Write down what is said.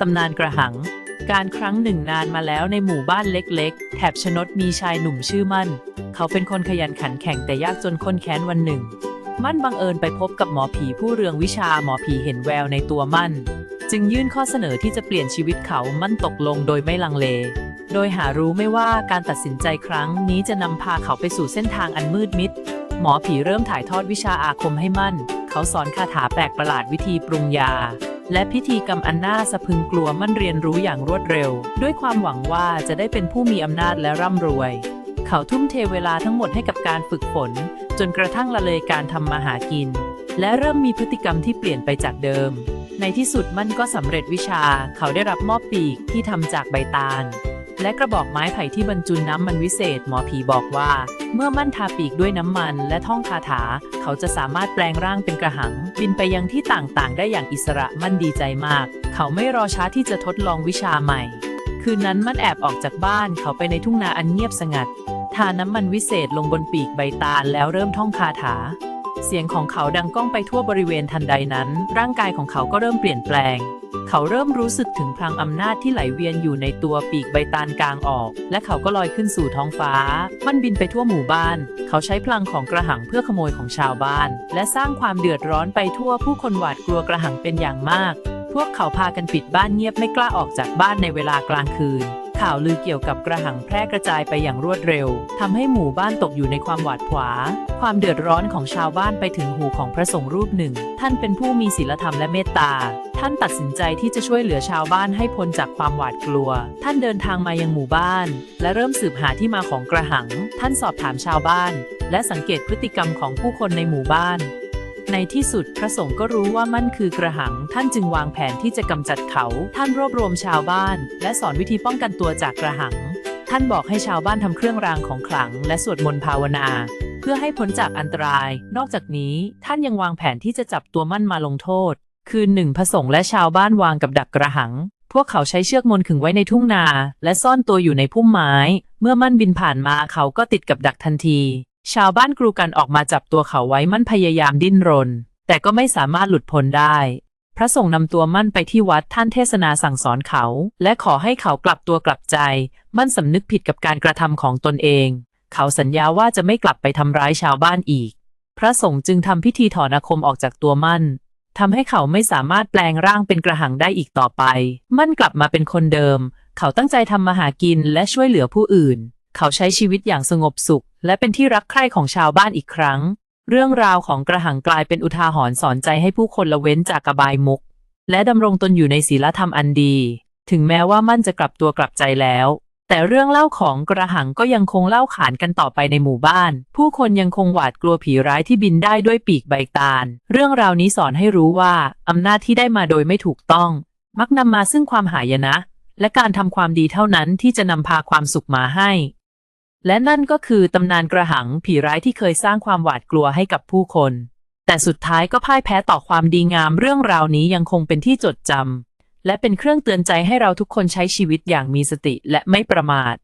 ตำนานกระหัง การครั้งหนึ่งนานมาแล้วในหมู่บ้านเล็กๆ แถบชนดมีชายหนุ่มชื่อมั่น เขาเป็นคนขยันขันแข็งแต่ยากจนคนแค้นวันหนึ่ง มั่นบังเอิญไปพบกับหมอผีผู้เรืองวิชาหมอผีเห็นแววในตัวมั่น จึงยื่นข้อเสนอที่จะเปลี่ยนชีวิตเขามั่นตกลงโดยไม่ลังเล โดยหารู้ไม่ว่าการตัดสินใจครั้งนี้จะนำพาเขาไปสู่เส้นทางอันมืดมิด หมอผีเริ่มถ่ายทอดวิชาอาคมให้มั่น เขาสอนคาถาแปลกประหลาดวิธีปรุงยา และพิธีกรรมอันน่าสะพึงกลัวมั่นเรียนรู้อย่างรวดเร็ว ด้วยความหวังว่าจะได้เป็นผู้มีอำนาจและร่ำรวย เขาทุ่มเทเวลาทั้งหมดให้กับการฝึกฝน จนกระทั่งละเลยการทำมาหากิน และเริ่มมีพฤติกรรมที่เปลี่ยนไปจากเดิม ในที่สุดมั่นก็สำเร็จวิชา เขาได้รับมอบปีกที่ทำจากใบตาล และกระบอกไม้ไผ่ที่บรรจุน้ำมันวิเศษ หมอผีบอกว่า เมื่อมั่นทาปีกด้วยน้ำมันและท่องคาถา เขาจะสามารถแปลงร่างเป็นกระหัง บินไปยังที่ต่างๆ ได้อย่างอิสระมั่นดีใจมาก เขาไม่รอช้าที่จะทดลองวิชาใหม่ คืนนั้นมั่นแอบออกจากบ้านเขาไปในทุ่งนาอันเงียบสงัดทาน้ำมันวิเศษลงบนปีกใบตาลแล้วเริ่มท่องคาถาเสียงของเขาดังก้องไปทั่วบริเวณทันใดนั้น ร่างกายของเขาก็เริ่มเปลี่ยนแปลง เขาเริ่มรู้สึกถึงพลังอำนาจที่ไหลเวียนอยู่ในตัวปีกใบตานกลางออก และเขาก็ลอยขึ้นสู่ท้องฟ้า มันบินไปทั่วหมู่บ้าน เขาใช้พลังของกระหังเพื่อขโมยของชาวบ้าน และสร้างความเดือดร้อนไปทั่วผู้คนหวาดกลัวกระหังเป็นอย่างมาก พวกเขาพากันปิดบ้านเงียบไม่กล้าออกจากบ้านในเวลากลางคืน ข่าวลือเกี่ยวกับกระหังแพร่กระจายไปอย่างรวดเร็วทำให้หมู่บ้านตกอยู่ในความหวาดผวา ความเดือดร้อนของชาวบ้านไปถึงหูของพระสงฆ์รูปหนึ่ง ท่านเป็นผู้มีศีลธรรมและเมตตา ท่านตัดสินใจที่จะช่วยเหลือชาวบ้านให้พ้นจากความหวาดกลัว ท่านเดินทางมายังหมู่บ้าน และเริ่มสืบหาที่มาของกระหัง ท่านสอบถามชาวบ้าน และสังเกตพฤติกรรมของผู้คนในหมู่บ้าน ในที่สุดพระสงฆ์ก็รู้ว่ามั่นคือกระหัง ท่านจึงวางแผนที่จะกำจัดเขา ท่านรวบรวมชาวบ้าน และสอนวิธีป้องกันตัวจากกระหัง ท่านบอกให้ชาวบ้านทำเครื่องรางของขลัง และสวดมนต์ภาวนา เพื่อให้พ้นจากอันตราย นอกจากนี้ท่านยังวางแผนที่จะจับตัวมั่นมาลงโทษ คืนหนึ่งพระสงฆ์และชาวบ้านวางกับดักกระหัง พวกเขาใช้เชือกมนขึงไว้ในทุ่งนา และซ่อนตัวอยู่ในพุ่มไม้ เมื่อมั่นบินผ่านมาเขาก็ติดกับดักทันที ชาวบ้านกรูกันออกมาจับตัวเขาไว้มั่นพยายามดิ้นรน แต่ก็ไม่สามารถหลุดพ้นได้ พระสงฆ์นำตัวมั่นไปที่วัดท่านเทศนาสั่งสอนเขา และขอให้เขากลับตัวกลับใจ มั่นสำนึกผิดกับการกระทำของตนเอง เขาสัญญาว่าจะไม่กลับไปทำร้ายชาวบ้านอีก พระสงฆ์จึงทำพิธีถอนอาคมออกจากตัวมั่นทำให้เขาไม่สามารถแปลงร่างเป็นกระหังได้อีกต่อไป มั่นกลับมาเป็นคนเดิม เขาตั้งใจทำมาหากินและช่วยเหลือผู้อื่น เขาใช้ชีวิตอย่างสงบสุข และเป็นที่รักใคร่ของชาวบ้านอีกครั้ง เรื่องราวของกระหังกลายเป็นอุทาหรณ์สอนใจให้ผู้คนละเว้นจากกบายมุก และดำรงตนอยู่ในศีลธรรมอันดี ถึงแม้ว่ามั่นจะกลับตัวกลับใจแล้ว แต่เรื่องเล่าของกระหังก็ยังคงเล่าขานกันต่อไปในหมู่บ้าน ผู้คนยังคงหวาดกลัวผีร้ายที่บินได้ด้วยปีกใบตาล เรื่องราวนี้สอนให้รู้ว่าอำนาจที่ได้มาโดยไม่ถูกต้อง มักนำมาซึ่งความหายนะและการทำความดีเท่านั้นที่จะนำพาความสุขมาให้ และนั่นก็คือตำนานกระหังผีร้ายที่เคยสร้างความหวาดกลัวให้กับผู้คน แต่สุดท้ายก็พ่ายแพ้ต่อความดีงามเรื่องราวนี้ยังคงเป็นที่จดจำและเป็นเครื่องเตือนใจให้เราทุกคนใช้ชีวิตอย่างมีสติและไม่ประมาท